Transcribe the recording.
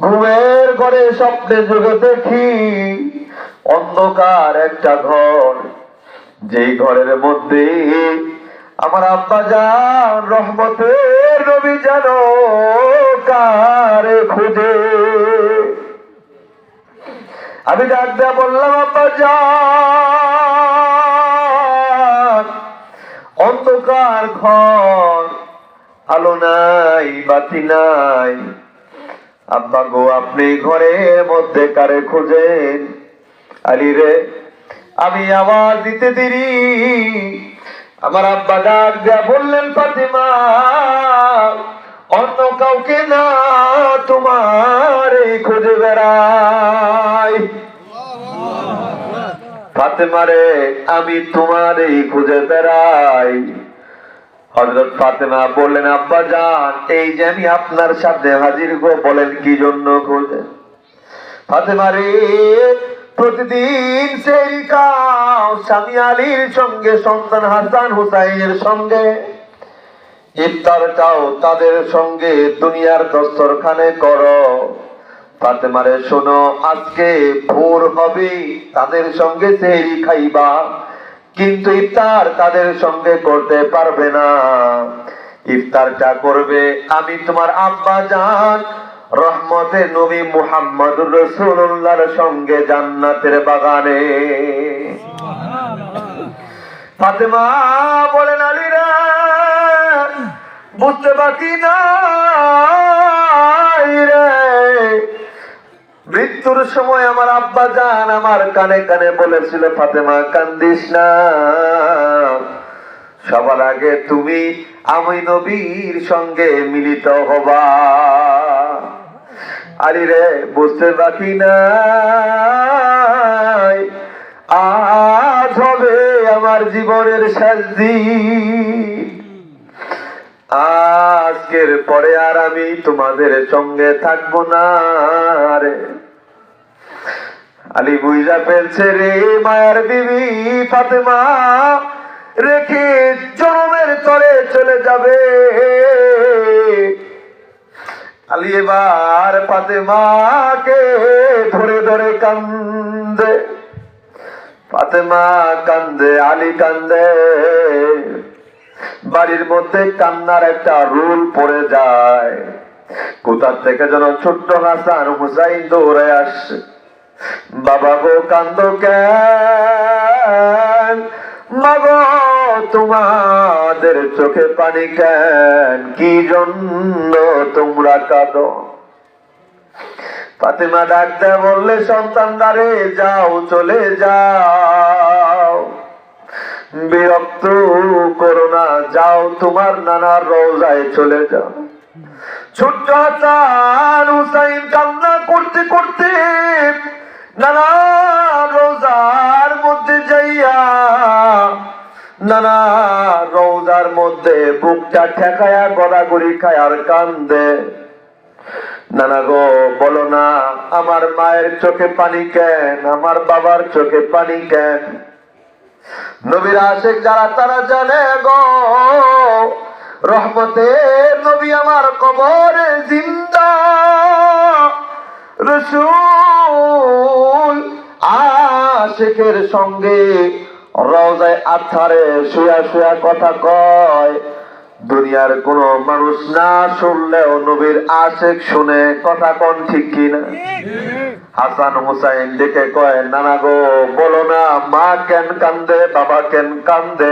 ঘুমের ঘরে স্বপ্নে যুগে দেখি অন্ধকার একটা ঘর। যেই ঘরের মধ্যে আমার আব্বা যান, রহমতের নবী যেন কারে খুঁজে। আমি ডাক দেয়া বললাম, আব্বা যান, অন্ধকার ঘর। আলো নাই, বাতি নাই। আব্বা গো, আপনি ঘরের মধ্যে কারে খুঁজেন? আলি রে, আমি আওয়াজ দিতে দেরি। আমার আব্বা ডাক দেয়া বললেন, ফাতিমা, অন্য কাউকে না, তোমার খুঁজে বেড়াই। ফাতেমারে আমি তোমারই খুঁজে বেড়াই। হজরত ফাতেমা বললেন, আব্বা যান এই যে আমি আপনার সাথে হাজির গো বলেন কি জন্য ফাতেমা রে, প্রতিদিন সেই স্বামী আলীর সঙ্গে, সন্তান হাসান হুসাইনের সঙ্গে ইফতারটাও তাদের সঙ্গে দুনিয়ার দস্তরখানে করো। ফাতেমারে শোনো, আজকে ভোর হবে, তাদের সঙ্গে সেহরি খাইবা। কিন্তু ইফতার তাদের সঙ্গে করতে পারবে না। ইফতারটা করবে আমি তোমার আব্বা জান, রহমতে নবী মুহাম্মদুর রসুল্লাহর সঙ্গে জান্নাতের বাগানে। ফাতেমা বলেন, আলীরা, বুঝতে বাকি নাই মৃত্যুর সময় আমার আব্বা জান আমার কানে কানে বলেছিল, ফাতেমা, কান্দিস না। সবার আগে তুমি আমি নবীর সঙ্গে মিলিত হবা। আরে রে, বুঝতে বাকি নাই আজ হবে আমার জীবনের শেষ দিন। আজকের পরে আর আমি তোমাদের সঙ্গে থাকব না রে। আলী বুঝা ফেলছে রে মায়ার বিবি ফাতেমা। রেখে জনমের তরে চলে যাবে। আলী এবার ফাতেমাকে ধরে ধরে কান্দে। ফাতেমা কান্দে, আলী কান্দে। বাড়ির মধ্যে কান্নার একটা রুল পড়ে যায়। কোথার থেকে যেন ছোট্ট হাসান হুসাইন দৌড়ে আসছে বাবা গো কান্দ কেন? মাগো তোমাদের চোখে পানি কেন? কি জন্য তোমরা কাঁদো? ফাতেমা ডাকতে বললে, সন্তান দারে, যাও, চলে যাও। বিরক্ত করো না, যাও, তোমার নানার রোজায় চলে যাও। ছোট্ট হুসাইন কান্না নানা রোজার মধ্যে বুকটা ঠেকায়া গড়াগড়ি খায় আর কান্দে। নানা গো, বলো না, আমার মায়ের চোখে পানি কেন? আমার বাবার চোখে পানি কেন? নবীর আশেক যারা, তারা জানে গো রহমতের নবী আমার কবরে জিন্দা। রসুল আশেখের সঙ্গে রওজায় আথারে শুয়া শুয়া কথা কয়। দুনিয়ার কোন মানুষ না শুনলেও নবীর আশেক শুনে কথা কন ঠিক কিনা? হাসান হুসাইন দেখে কয়, নানা গো, বলো না, মা কেন কান্দে, বাবা কেন কান্দে?